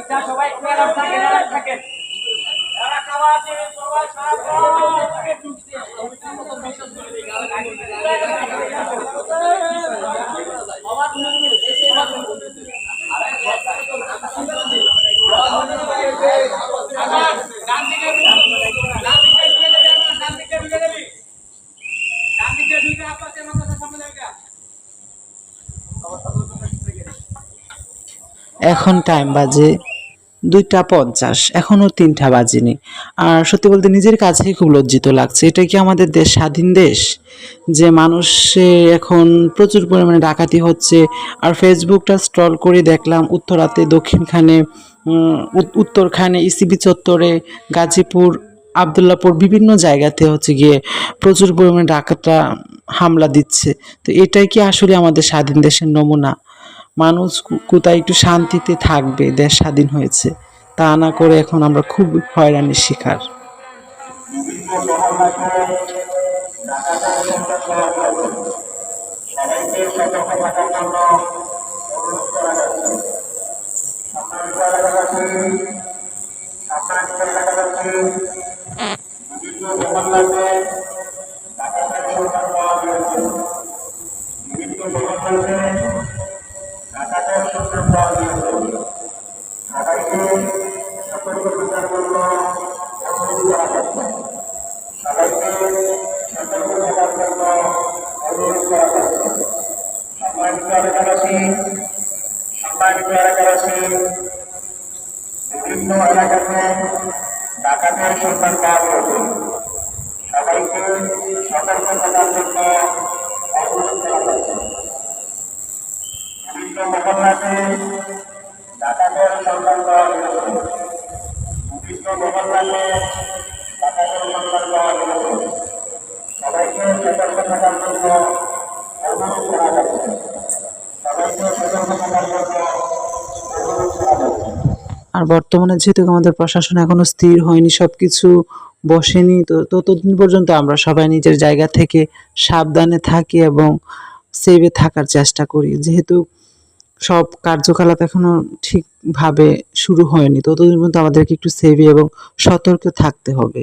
এটা সবাই একটু থাকেন। যারা খাওয়া আছে সবাই সাবধানে। এখন টাইম বাজে দুইটা পঞ্চাশ এখনও তিনটা বাজেনি। আর সত্যি বলতে নিজের কাছেই খুব লজ্জিত লাগছে। এটা কি আমাদের দেশ স্বাধীন দেশ? যে মানুষে এখন প্রচুর পরিমাণে ডাকাতি হচ্ছে। আর ফেসবুকটা স্ক্রল করে দেখলাম উত্তরাতে, দক্ষিণখানে উত- উত্তরখানে ইসিবি চত্বরে, গাজীপুর, আবদুল্লাপুর বিভিন্ন জায়গাতে হচ্ছে গিয়ে প্রচুর পরিমাণে ডাকাতরা হামলা দিচ্ছে। তো এটাই কি আসলে আমাদের স্বাধীন দেশের নমুনা? মানুষ কোথায় একটু শান্তিতে থাকবে, দেশ স্বাধীন হয়েছে, তা না করে এখন আমরা খুব হয়রানির শিকার। সবাইকে সম্মানিত এলাকাবাসী বিভিন্ন এলাকাতে ডাকাতের সন্ধান পাওয়া গেছে সবাইকে সতর্ক থাকার জন্য অনুরোধ করা যাচ্ছে আর বর্তমানে যেহেতু আমাদের প্রশাসন এখনও স্থির হয়নি সব কিছু বসেনি, তো ততদিন পর্যন্ত আমরা সবাই নিজের জায়গা থেকে সাবধানে থাকি এবং সেভে থাকার চেষ্টা করি। যেহেতু সব কার্যকলাপ এখনও ঠিকভাবে শুরু হয়নি। ততদিন পর্যন্ত আমাদেরকে একটু সেভি এবং সতর্ক থাকতে হবে।